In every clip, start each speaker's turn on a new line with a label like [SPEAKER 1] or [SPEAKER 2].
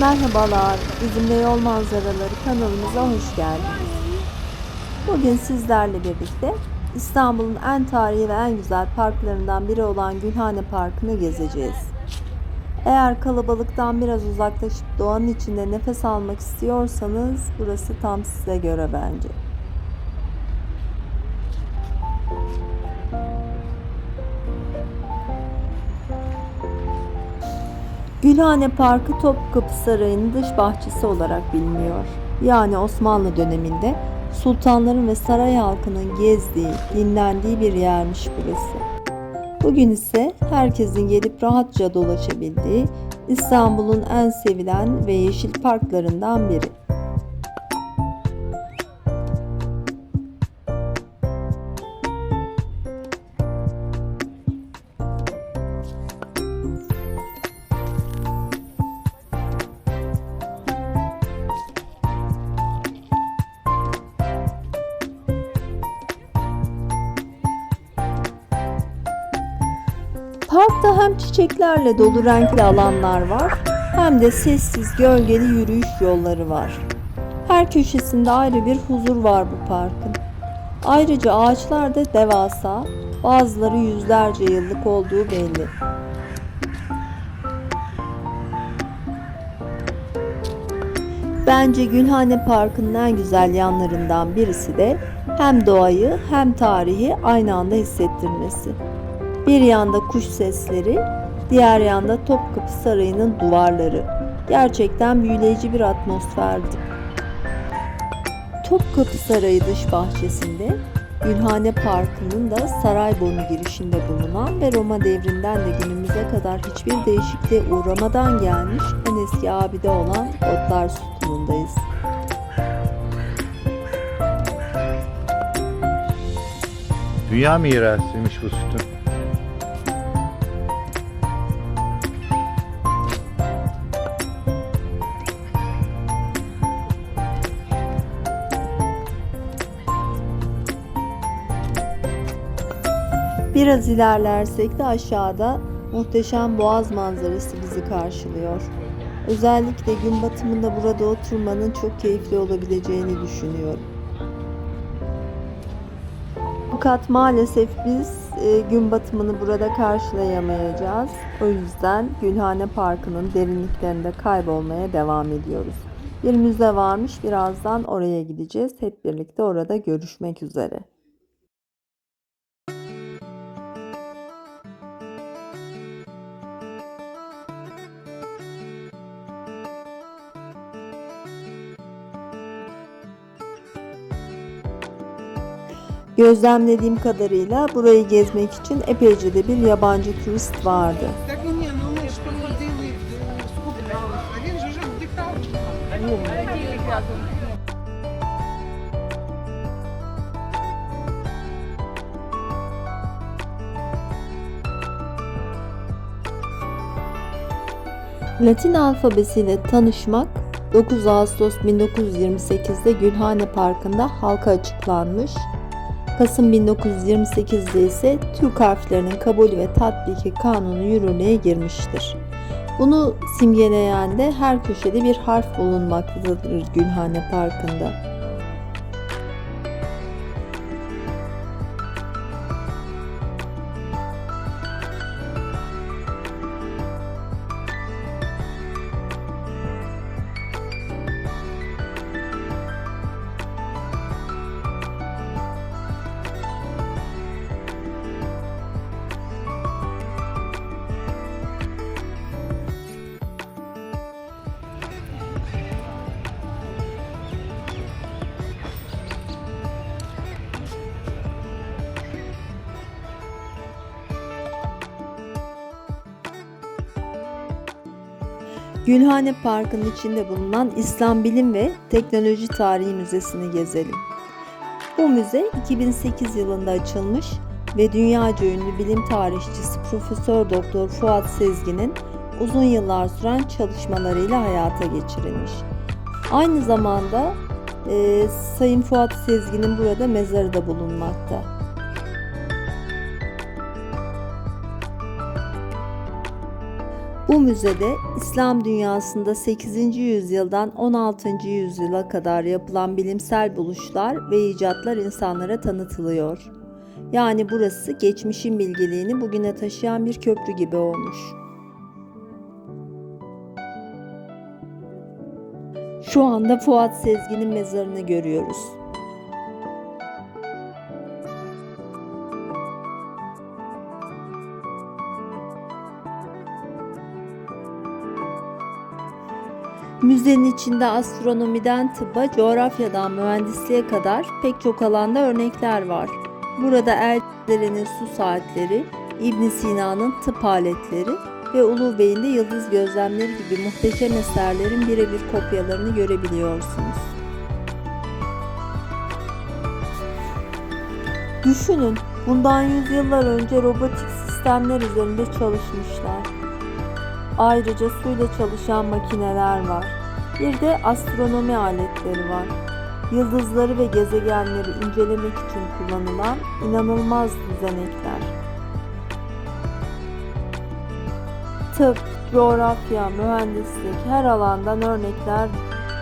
[SPEAKER 1] Merhabalar, bizimle yol manzaraları kanalımıza hoş geldiniz. Bugün sizlerle birlikte İstanbul'un en tarihi ve en güzel parklarından biri olan Gülhane Parkı'nı gezeceğiz. Eğer kalabalıktan biraz uzaklaşıp doğanın içinde nefes almak istiyorsanız burası tam size göre bence. Gülhane Parkı Topkapı Sarayı'nın dış bahçesi olarak biliniyor. Yani Osmanlı döneminde sultanların ve saray halkının gezdiği, dinlendiği bir yermiş burası. Bugün ise herkesin gelip rahatça dolaşabildiği İstanbul'un en sevilen ve yeşil parklarından biri. Parkta hem çiçeklerle dolu renkli alanlar var hem de sessiz gölgeli yürüyüş yolları var. Her köşesinde ayrı bir huzur var bu parkın. Ayrıca ağaçlar da devasa, bazıları yüzlerce yıllık olduğu belli. Bence Gülhane Parkı'nın en güzel yanlarından birisi de hem doğayı hem tarihi aynı anda hissettirmesi. Bir yanda kuş sesleri, diğer yanda Topkapı Sarayı'nın duvarları. Gerçekten büyüleyici bir atmosferdi. Topkapı Sarayı dış bahçesinde Gülhane Parkı'nın da Sarayburnu girişinde bulunan ve Roma devrinden de günümüze kadar hiçbir değişikliğe uğramadan gelmiş en eski abide olan Otlar Sütunu'ndayız.
[SPEAKER 2] Dünya mirasıymış bu sütun.
[SPEAKER 1] Biraz ilerlersek de aşağıda muhteşem boğaz manzarası bizi karşılıyor. Özellikle gün batımında burada oturmanın çok keyifli olabileceğini düşünüyorum. Fakat maalesef biz e, gün batımını burada karşılayamayacağız. O yüzden Gülhane Parkı'nın derinliklerinde kaybolmaya devam ediyoruz. Bir müze varmış. Birazdan oraya gideceğiz. Hep birlikte orada görüşmek üzere. Gözlemlediğim kadarıyla burayı gezmek için epeyce de bir yabancı turist vardı. Latin alfabesiyle tanışmak 9 Ağustos 1928'de Gülhane Parkı'nda halka açıklanmış Kasım 1928'de ise Türk harflerinin kabulü ve tatbiki kanunu yürürlüğe girmiştir. Bunu simgeleyen de her köşede bir harf bulunmaktadır Gülhane Parkı'nda. Gülhane Parkı'nın içinde bulunan İslam Bilim ve Teknoloji Tarihi Müzesi'ni gezelim. Bu müze 2008 yılında açılmış ve dünyaca ünlü bilim tarihçisi Profesör Doktor Fuat Sezgin'in uzun yıllar süren çalışmalarıyla hayata geçirilmiş. Aynı zamanda e, Sayın Fuat Sezgin'in burada mezarı da bulunmakta. Bu müzede İslam dünyasında 8. yüzyıldan 16. yüzyıla kadar yapılan bilimsel buluşlar ve icatlar insanlara tanıtılıyor. Yani burası geçmişin bilgeliğini bugüne taşıyan bir köprü gibi olmuş. Şu anda Fuat Sezgin'in mezarını görüyoruz. Müzenin içinde astronomiden tıbba, coğrafyadan mühendisliğe kadar pek çok alanda örnekler var. Burada Erdelen'in su saatleri, İbn Sina'nın tıp aletleri ve Ulu Bey'in de yıldız gözlemleri gibi muhteşem eserlerin birebir kopyalarını görebiliyorsunuz. Düşünün, bundan yüzyıllar önce robotik sistemler üzerinde çalışmışlar. Ayrıca suyla çalışan makineler var. Bir de astronomi aletleri var. Yıldızları ve gezegenleri incelemek için kullanılan inanılmaz düzenekler. Tıp, coğrafya, mühendislik her alandan örnekler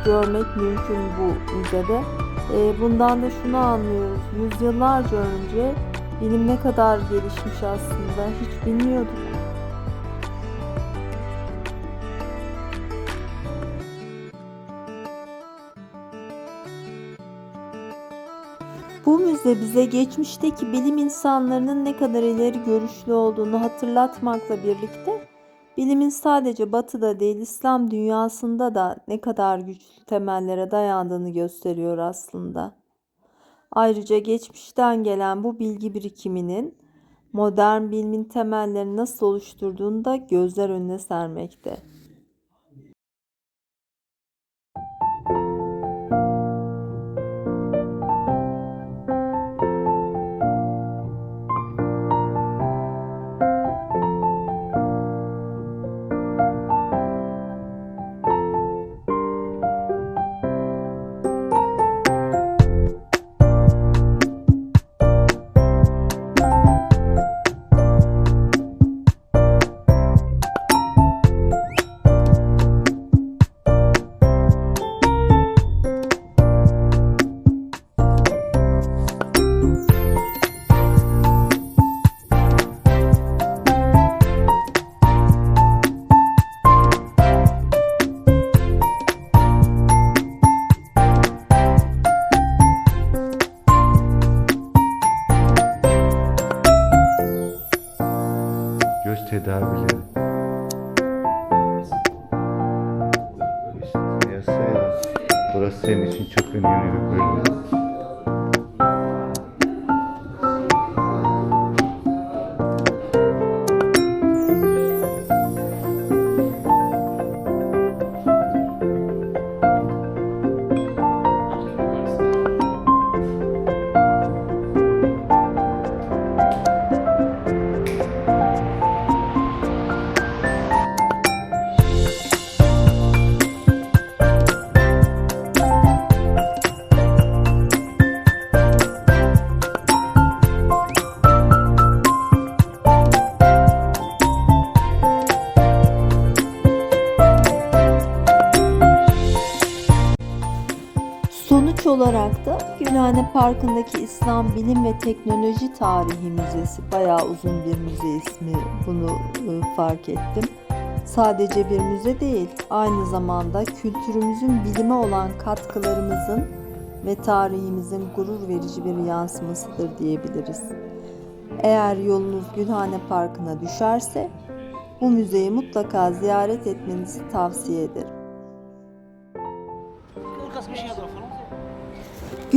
[SPEAKER 1] görmek mümkün bu müzede. E, bundan da şunu anlıyoruz. Yüzyıllarca önce bilim ne kadar gelişmiş aslında hiç bilmiyorduk. Bu müze bize geçmişteki bilim insanlarının ne kadar ileri görüşlü olduğunu hatırlatmakla birlikte bilimin sadece batıda değil İslam dünyasında da ne kadar güçlü temellere dayandığını gösteriyor aslında. Ayrıca geçmişten gelen bu bilgi birikiminin modern bilimin temellerini nasıl oluşturduğunu da gözler önüne sermekte.
[SPEAKER 2] Tedavileri. Burası senin için çok önemli bir bölüm.
[SPEAKER 1] Da Gülhane Parkı'ndaki İslam Bilim ve Teknoloji Tarihi Müzesi bayağı uzun bir müze ismi bunu e, fark ettim. Sadece bir müze değil, aynı zamanda kültürümüzün bilime olan katkılarımızın ve tarihimizin gurur verici bir yansımasıdır diyebiliriz. Eğer yolunuz Gülhane Parkı'na düşerse bu müzeyi mutlaka ziyaret etmenizi tavsiye ederim.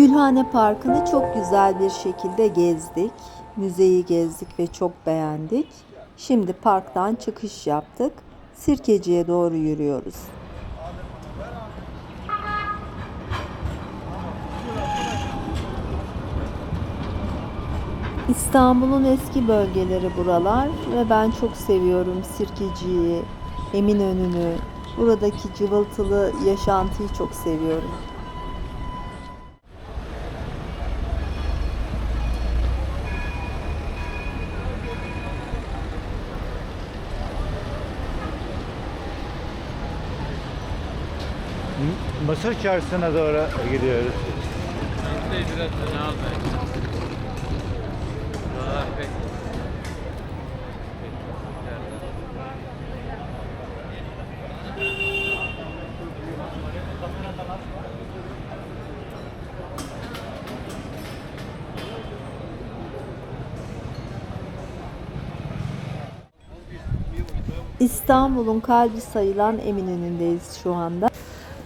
[SPEAKER 1] Gülhane Parkı'nı çok güzel bir şekilde gezdik. Müzeyi gezdik ve çok beğendik. Şimdi parktan çıkış yaptık. Sirkeci'ye doğru yürüyoruz. İstanbul'un eski bölgeleri buralar ve ben çok seviyorum Sirkeci'yi, Eminönü'nü, buradaki cıvıltılı yaşantıyı çok seviyorum.
[SPEAKER 2] Mısır çarşısına doğru gidiyoruz.
[SPEAKER 1] İstanbul'un kalbi sayılan Eminönü'ndeyiz şu anda.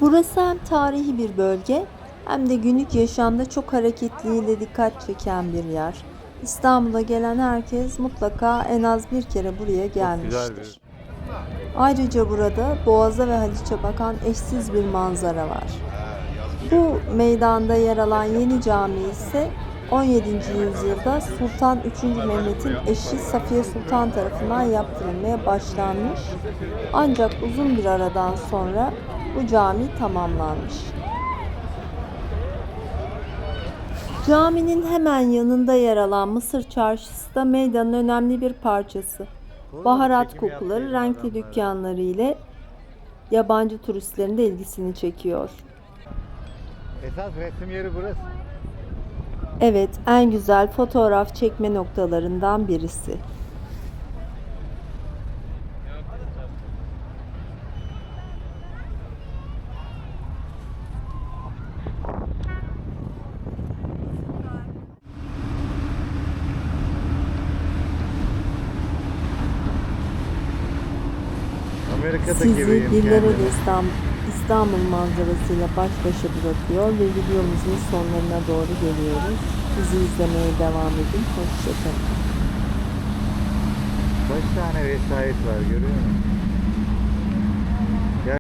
[SPEAKER 1] Burası hem tarihi bir bölge hem de günlük yaşamda çok hareketliliğiyle dikkat çeken bir yer. İstanbul'a gelen herkes mutlaka en az bir kere buraya gelmiştir. Ayrıca burada Boğaz'a ve Haliç'e bakan eşsiz bir manzara var. Bu meydanda yer alan yeni cami ise 17. yüzyılda Sultan 3. Mehmet'in eşi Safiye Sultan tarafından yaptırılmaya başlanmış. Ancak uzun bir aradan sonra bu cami tamamlanmış. Caminin hemen yanında yer alan Mısır Çarşısı da meydanın önemli bir parçası. Baharat kokuları, renkli dükkanları ile yabancı turistlerin de ilgisini çekiyor.
[SPEAKER 2] Esas resim yeri burası.
[SPEAKER 1] Evet, en güzel fotoğraf çekme noktalarından birisi. Sizi dillere destan İstanbul manzarasıyla baş başa bırakıyor ve videomuzun sonlarına doğru geliyoruz. Bizi izlemeye devam edin. Hoşçakalın.
[SPEAKER 2] Kaç tane vesayet var görüyor musun?